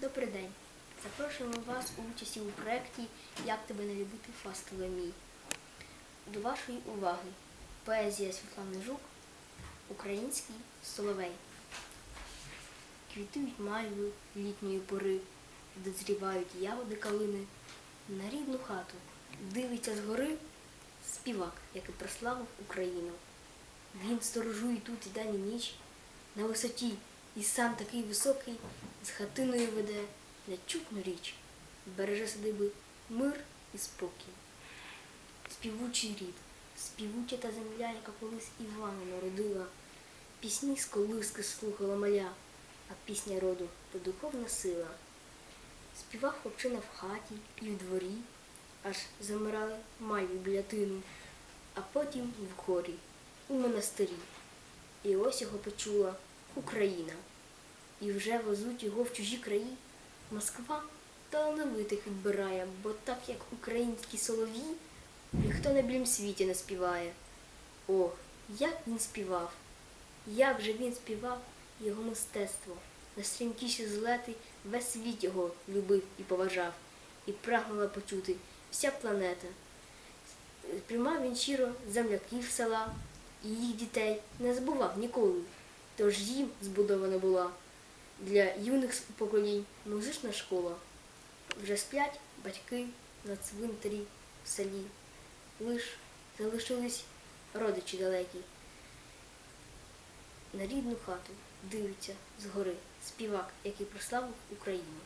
Добрий день. Запрошуємо вас у участі у проєкті Як тебе не любити Фастоломій. До вашої уваги поезія Світлани Жук Український соловей. Квітують мальви літньої пори, дозрівають ягоди калини. На рідну хату дивиться згори співак, який прославив Україну. Він сторожує тут і день і ніч на висоті, і сам такий високий, з хатиною веде нечутну річ, береже садиби мир і спокій. Співучий рід, співуча та земля, яка колись Івана народила, пісні з колиски слухала маля, а пісня роду то духовна сила. Співав хлопчина в хаті і в дворі, аж замирали мальві біля тину, а потім в хорі, у монастирі. І ось його почула Україна. І вже везуть його в чужі краї. Москва талановитих відбирає, бо так як українські солов'ї, ніхто на білім світі не співає. О, як він співав! Як же він співав його мистецтво, на стрімкіші злети весь світ його любив і поважав, і прагнула почути вся планета. Приймав він щиро земляків села і їх дітей не забував ніколи. Тож їм збудована була для юних поколінь музична школа. Вже сплять батьки на цвинтарі в селі. Лиш залишились родичі далекі. На рідну хату дивиться згори співак, який прославив Україну.